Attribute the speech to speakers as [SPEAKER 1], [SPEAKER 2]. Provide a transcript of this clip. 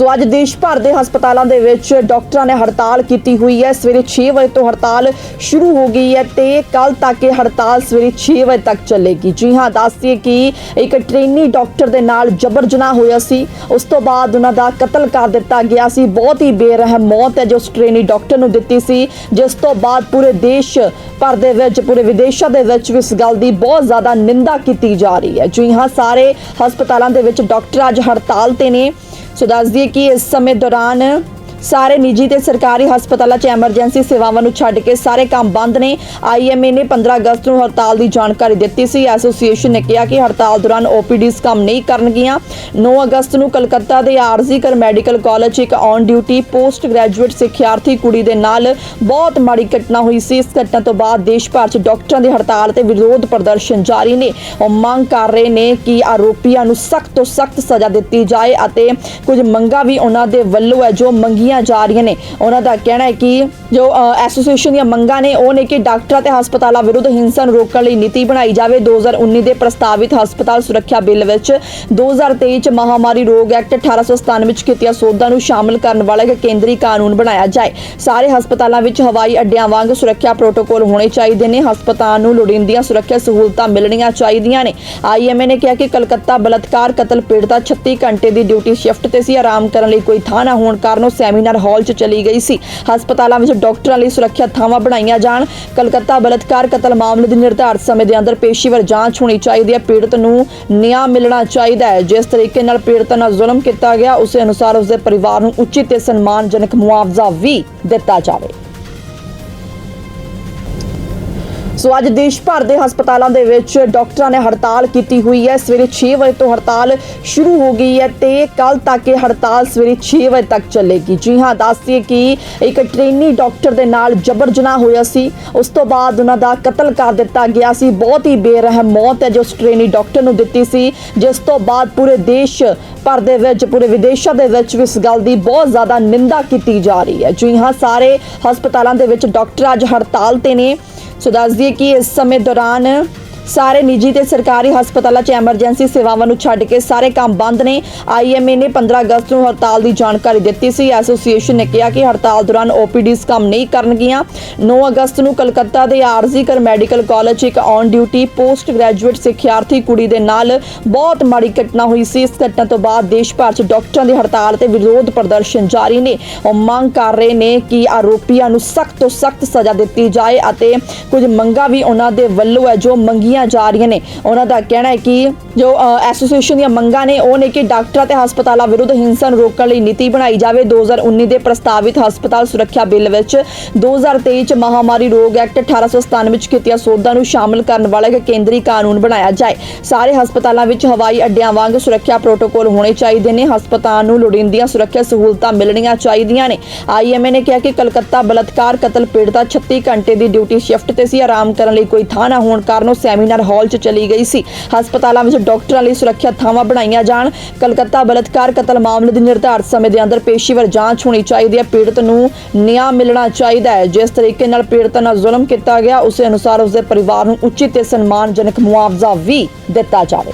[SPEAKER 1] ਸੋ ਅੱਜ ਦੇਸ਼ ਭਰ ਦੇ ਹਸਪਤਾਲਾਂ ਦੇ ਵਿੱਚ ਡਾਕਟਰਾਂ ਨੇ ਹੜਤਾਲ ਕੀਤੀ ਹੋਈ ਹੈ। ਸਵੇਰੇ 6 ਵਜੇ ਤੋਂ ਹੜਤਾਲ ਸ਼ੁਰੂ ਹੋ ਗਈ ਹੈ ਤੇ ਕੱਲ ਤੱਕ ਇਹ ਹੜਤਾਲ ਸਵੇਰੇ 6 ਵਜੇ ਤੱਕ ਚੱਲੇਗੀ। ਜੀ ਹਾਂ ਦੱਸਦੀਏ ਕਿ ਇੱਕ ਟ੍ਰੇਨੀ ਡਾਕਟਰ ਦੇ ਨਾਲ ਜਬਰ ਜਨਾਹ ਹੋਇਆ ਸੀ। ਉਸ ਤੋਂ ਬਾਅਦ ਉਹਨਾਂ ਦਾ ਕਤਲ ਕਰ ਦਿੱਤਾ ਗਿਆ ਸੀ। ਬਹੁਤ ਹੀ ਬੇਰਹਿਮ ਮੌਤ ਹੈ ਜੋ ਉਸ ਟ੍ਰੇਨੀ ਡਾਕਟਰ ਨੂੰ ਦਿੱਤੀ ਸੀ। ਜਿਸ ਤੋਂ ਬਾਅਦ ਪੂਰੇ ਦੇਸ਼ ਭਰ ਦੇ ਵਿੱਚ, ਪੂਰੇ ਵਿਦੇਸ਼ਾਂ ਦੇ ਵਿੱਚ ਵੀ ਇਸ ਗੱਲ ਦੀ ਬਹੁਤ ਜ਼ਿਆਦਾ ਨਿੰਦਾ ਕੀਤੀ ਜਾ ਰਹੀ ਹੈ। ਜੀ ਹਾਂ, ਸਾਰੇ ਹਸਪਤਾਲਾਂ ਦੇ ਵਿੱਚ ਡਾਕਟਰ ਅੱਜ ਹੜਤਾਲ ਤੇ ਨੇ। ਸੋ ਦੱਸ ਦਈਏ ਕਿ ਇਸ ਸਮੇਂ ਦੌਰਾਨ ਸਾਰੇ ਨਿੱਜੀ ਤੇ ਸਰਕਾਰੀ ਹਸਪਤਾਲਾਂ 'ਚ ਐਮਰਜੈਂਸੀ ਸੇਵਾਵਾਂ ਨੂੰ ਛੱਡ ਕੇ ਸਾਰੇ ਕੰਮ ਬੰਦ ਨੇ। ਆਈਐਮਏ ਨੇ 15 ਅਗਸਤ ਨੂੰ ਹੜਤਾਲ ਦੀ ਜਾਣਕਾਰੀ ਦਿੱਤੀ ਸੀ। ਐਸੋਸੀਏਸ਼ਨ ਨੇ ਕਿਹਾ ਕਿ ਹੜਤਾਲ ਦੌਰਾਨ ਓਪੀਡੀਜ਼ ਕੰਮ ਨਹੀਂ ਕਰਨਗੀਆਂ। 9 ਅਗਸਤ ਨੂੰ ਕਲਕੱਤਾ ਦੇ ਆਰਜ਼ੀ ਕਰ ਮੈਡੀਕਲ ਕਾਲਜ 'ਚ ਇੱਕ ਔਨ ਡਿਊਟੀ ਪੋਸਟ ਗ੍ਰੈਜੂਏਟ ਸਿੱਖਿਆਰਥੀ ਕੁੜੀ ਦੇ ਨਾਲ ਬਹੁਤ ਮਾੜੀ ਘਟਨਾ ਹੋਈ ਸੀ। ਇਸ ਘਟਨਾ ਤੋਂ ਬਾਅਦ ਦੇਸ਼ ਭਰ 'ਚ ਡਾਕਟਰਾਂ ਦੀ ਹੜਤਾਲ ਤੇ ਵਿਰੋਧ ਪ੍ਰਦਰਸ਼ਨ ਜਾਰੀ ਨੇ। ਉਹ ਮੰਗ ਕਰ ਰਹੇ ਨੇ ਕਿ ਆਰੋਪੀਆਂ ਨੂੰ ਸਖਤ ਤੋਂ ਸਖਤ ਸਜ਼ਾ ਦਿੱਤੀ ਜਾਏ ਅਤੇ ਕੁਝ ਮੰਗਾਂ ਵੀ ਉਹਨਾਂ ਦੇ ਵੱਲੋਂ ਹੈ, ਜੋ ਮੰਗੀਆਂ ਜਾ ਰਹੀਆਂ ਨੇ। ਉਹਨਾਂ ਦਾ ਕਹਿਣਾ ਹੈ ਕਿ ਜੋ ਐਸੋਸੀਏਸ਼ਨ ਦੀਆਂ ਮੰਗਾਂ ਨੇ, ਉਹ ਨੇ ਕਿ ਡਾਕਟਰਾਂ ਤੇ ਹਸਪਤਾਲਾਂ ਵਿਰੁੱਧ ਹਿੰਸਾ ਨੂੰ ਰੋਕਣ ਲਈ ਨੀਤੀ ਬਣਾਈ ਜਾਵੇ। 2019 ਦੇ ਪ੍ਰਸਤਾਵਿਤ ਹਸਪਤਾਲ ਸੁਰੱਖਿਆ ਬਿੱਲ ਵਿੱਚ 2023 ਚ ਮਹਾਮਾਰੀ ਰੋਗ ਐਕਟ 1897 ਵਿੱਚ ਕੀਤੀਆਂ ਸੋਧਾਂ ਨੂੰ ਸ਼ਾਮਲ ਕਰਨ ਵਾਲਾ ਇੱਕ ਕੇਂਦਰੀ ਕਾਨੂੰਨ ਬਣਾਇਆ ਜਾਏ। ਸਾਰੇ ਹਸਪਤਾਲਾਂ ਵਿੱਚ ਹਵਾਈ ਅੱਡਿਆਂ ਵਾਂਗ ਸੁਰੱਖਿਆ ਪ੍ਰੋਟੋਕੋਲ ਹੋਣੇ ਚਾਹੀਦੇ ਨੇ। ਹਸਪਤਾਲ ਨੂੰ ਲੋੜੀਂਦੀਆਂ ਸੁਰੱਖਿਆ ਸਹੂਲਤਾਂ ਮਿਲਣੀਆਂ ਚਾਹੀਦੀਆਂ ਨੇ। ਆਈਐਮਏ ਨੇ ਕਿਹਾ ਕਿ ਕਲਕੱਤਾ ਬਲਾਤਕਾਰ ਕਤਲ ਪੀੜਤਾ 36 ਘੰਟੇ ਦੀ ਡਿਊਟੀ ਸ਼ਿਫਟ ਤੇ ਸੀ। ਆਰਾਮ ਕਰਨ ਲਈ ਕੋਈ ਥਾਂ ਨਾ ਹੋਣ ਕਾਰਨ ਉਹ ਸੈਮੀਨਾਰ ਹਾਲ 'ਚ ਚਲੀ ਗਈ ਸੀ। ਹਸਪਤਾਲਾਂ ਵਿੱਚ ਡਾਕਟਰਾਂ ਲਈ ਸੁਰੱਖਿਆ ਥਾਵਾਂ ਬਣਾਈਆਂ ਜਾਣ। ਕਲਕੱਤਾ ਬਲਾਤਕਾਰ ਕਤਲ ਮਾਮਲੇ ਦੀ ਨਿਰਧਾਰਤ ਸਮੇਂ ਦੇ ਅੰਦਰ ਪੇਸ਼ੀਵਰ ਜਾਂਚ ਹੋਣੀ ਚਾਹੀਦੀ ਹੈ। ਪੀੜਤ ਨੂੰ ਨਿਆਂ ਮਿਲਣਾ ਚਾਹੀਦਾ ਹੈ। ਜਿਸ ਤਰੀਕੇ ਨਾਲ ਪੀੜਤ ਨਾਲ ਜ਼ੁਲਮ ਕੀਤਾ ਗਿਆ, ਉਸੇ ਅਨੁਸਾਰ ਉਸਦੇ ਪਰਿਵਾਰ ਨੂੰ ਉਚਿਤ ਤੇ ਸਨਮਾਨਜਨਕ ਮੁਆਵਜ਼ਾ ਵੀ ਦਿੱਤਾ ਜਾਵੇ। ਸੋ ਅੱਜ ਦੇਸ਼ ਭਰ ਦੇ ਹਸਪਤਾਲਾਂ ਦੇ ਵਿੱਚ ਡਾਕਟਰਾਂ ਨੇ ਹੜਤਾਲ ਕੀਤੀ ਹੋਈ ਹੈ। ਸਵੇਰੇ 6 ਵਜੇ ਤੋਂ ਹੜਤਾਲ ਸ਼ੁਰੂ ਹੋ ਗਈ ਹੈ ਤੇ ਕੱਲ ਤੱਕ ਇਹ ਹੜਤਾਲ ਸਵੇਰੇ 6 ਵਜੇ ਤੱਕ ਚੱਲੇਗੀ। ਜੀ ਹਾਂ ਦੱਸਦੀਏ ਕਿ ਇੱਕ ਟ੍ਰੇਨੀ ਡਾਕਟਰ ਦੇ ਨਾਲ ਜਬਰ ਜਨਾਹ ਹੋਇਆ ਸੀ। ਉਸ ਤੋਂ ਬਾਅਦ ਉਹਨਾਂ ਦਾ ਕਤਲ ਕਰ ਦਿੱਤਾ ਗਿਆ ਸੀ। ਬਹੁਤ ਹੀ ਬੇਰਹਿਮ ਮੌਤ ਹੈ ਜੋ ਉਸ ਟ੍ਰੇਨੀ ਡਾਕਟਰ ਨੂੰ ਦਿੱਤੀ ਸੀ। ਜਿਸ ਤੋਂ ਬਾਅਦ ਪੂਰੇ ਦੇਸ਼ ਭਰ ਦੇ ਵਿੱਚ, ਪੂਰੇ ਵਿਦੇਸ਼ਾਂ ਦੇ ਵਿੱਚ ਵੀ ਇਸ ਗੱਲ ਦੀ ਬਹੁਤ ਜ਼ਿਆਦਾ ਨਿੰਦਾ ਕੀਤੀ ਜਾ ਰਹੀ ਹੈ। ਜੀ ਹਾਂ, ਸਾਰੇ ਹਸਪਤਾਲਾਂ ਦੇ ਵਿੱਚ ਡਾਕਟਰ ਅੱਜ ਹੜਤਾਲ ਤੇ ਨੇ। ਸੋ ਦੱਸ ਦਈਏ ਕਿ ਇਸ ਸਮੇਂ ਦੌਰਾਨ ਸਾਰੇ ਨਿੱਜੀ ਤੇ ਸਰਕਾਰੀ ਹਸਪਤਾਲਾਂ 'ਚ ਐਮਰਜੈਂਸੀ ਸੇਵਾਵਾਂ ਨੂੰ ਛੱਡ ਕੇ ਸਾਰੇ ਕੰਮ ਬੰਦ ਨੇ। ਆਈਐਮਏ ਨੇ 15 ਅਗਸਤ ਨੂੰ ਹੜਤਾਲ ਦੀ ਜਾਣਕਾਰੀ ਦਿੱਤੀ ਸੀ। ਐਸੋਸੀਏਸ਼ਨ ਨੇ ਕਿਹਾ ਕਿ ਹੜਤਾਲ ਦੌਰਾਨ ਓਪੀਡੀਜ਼ ਕੰਮ ਨਹੀਂ ਕਰਨਗੀਆਂ 9 ਅਗਸਤ ਨੂੰ ਕਲਕੱਤਾ ਦੇ R G Kar medical college ਇੱਕ ਔਨ ਡਿਊਟੀ ਪੋਸਟ ਗ੍ਰੈਜੂਏਟ ਸਿੱਖਿਆਰਥੀ ਕੁੜੀ ਦੇ ਨਾਲ ਬਹੁਤ ਮਾੜੀ ਘਟਨਾ ਹੋਈ ਸੀ। ਇਸ ਘਟਨਾ ਤੋਂ ਬਾਅਦ ਦੇਸ਼ ਭਰ 'ਚ ਡਾਕਟਰਾਂ ਦੀ ਹੜਤਾਲ ਤੇ ਵਿਰੋਧ ਪ੍ਰਦਰਸ਼ਨ ਜਾਰੀ ਨੇ। ਉਹ ਮੰਗ ਕਰ ਰਹੇ ਨੇ ਕਿ ਆਰੋਪੀਆਂ ਨੂੰ ਸਖਤ ਤੋਂ ਸਖਤ ਸਜ਼ਾ ਦਿੱਤੀ ਜਾਏ ਅਤੇ ਕੁਝ ਮੰਗਾਂ ਵੀ ਉਹਨਾਂ ਦੇ ਵੱਲੋਂ ਹੈ, ਜੋ ਮੰਗੀਆਂ ਜਾ ਰਹੀਆਂ ਨੇ। ਉਹਨਾਂ ਦਾ ਕਹਿਣਾ ਹੈ ਕਿ ਜੋ ਐਸੋਸੀਏਸ਼ਨ ਦੀਆਂ ਮੰਗਾਂ ਨੇ, ਉਹ ਨੇ ਕਿ ਡਾਕਟਰਾਂ ਤੇ ਹਸਪਤਾਲਾਂ ਵਿਰੁੱਧ ਹਿੰਸਾ ਨੂੰ ਰੋਕਣ ਲਈ ਨੀਤੀ ਬਣਾਈ ਜਾਵੇ। 2019 ਦੇ ਪ੍ਰਸਤਾਵਿਤ ਹਸਪਤਾਲ ਸੁਰੱਖਿਆ ਬਿੱਲ ਵਿੱਚ 2023 ਚ ਮਹਾਮਾਰੀ ਰੋਗ ਐਕਟ 1897 ਵਿੱਚ ਕੀਤੀਆਂ ਸੋਧਾਂ ਨੂੰ ਸ਼ਾਮਲ ਕਰਨ ਵਾਲਾ ਇੱਕ ਕੇਂਦਰੀ ਕਾਨੂੰਨ ਬਣਾਇਆ ਜਾਏ। ਸਾਰੇ ਹਸਪਤਾਲਾਂ ਵਿੱਚ ਹਵਾਈ ਅੱਡਿਆਂ ਵਾਂਗ ਸੁਰੱਖਿਆ ਪ੍ਰੋਟੋਕੋਲ ਹੋਣੇ ਚਾਹੀਦੇ ਨੇ। ਹਸਪਤਾਲ ਨੂੰ ਲੋੜੀਂਦੀਆਂ ਸੁਰੱਖਿਆ ਸਹੂਲਤਾਂ ਮਿਲਣੀਆਂ ਚਾਹੀਦੀਆਂ ਨੇ। ਆਈਐਮਏ ਨੇ ਕਿਹਾ ਕਿ ਕਲਕੱਤਾ ਬਲਾਤਕਾਰ ਕਤਲ ਪੀੜਤਾ 36 ਘੰਟੇ ਦੀ ਡਿਊਟੀ ਸ਼ਿਫਟ ਤੇ ਸੀ। ਆਰਾਮ ਕਰਨ ਲਈ ਕੋਈ ਥਾਂ ਨਾ ਹੋਣ ਕਾਰਨ ਉਹ ਸੈਮੀਨਾਰ ਹਾਲ 'ਚ ਚਲੀ ਗਈ ਸੀ। ਹਸਪਤਾਲਾਂ ਵਿੱਚ ਡਾਕਟਰਾਂ ਲਈ ਸੁਰੱਖਿਆ ਥਾਵਾਂ ਬਣਾਈਆਂ ਜਾਣ। ਕਲਕੱਤਾ ਬਲਾਤਕਾਰ ਕਤਲ ਮਾਮਲੇ ਦੀ ਨਿਰਧਾਰਤ ਸਮੇਂ ਦੇ ਅੰਦਰ ਪੇਸ਼ੀਵਰ ਜਾਂਚ ਹੋਣੀ ਚਾਹੀਦੀ ਹੈ। ਪੀੜਤ ਨੂੰ ਨਿਆਂ ਮਿਲਣਾ ਚਾਹੀਦਾ ਹੈ। ਜਿਸ ਤਰੀਕੇ ਨਾਲ ਪੀੜਤ ਨਾਲ ਜ਼ੁਲਮ ਕੀਤਾ ਗਿਆ, ਉਸੇ ਅਨੁਸਾਰ ਉਸਦੇ ਪਰਿਵਾਰ ਨੂੰ ਉਚਿਤ ਤੇ ਸਨਮਾਨਜਨਕ ਮੁਆਵਜ਼ਾ ਵੀ ਦਿੱਤਾ ਜਾਵੇ।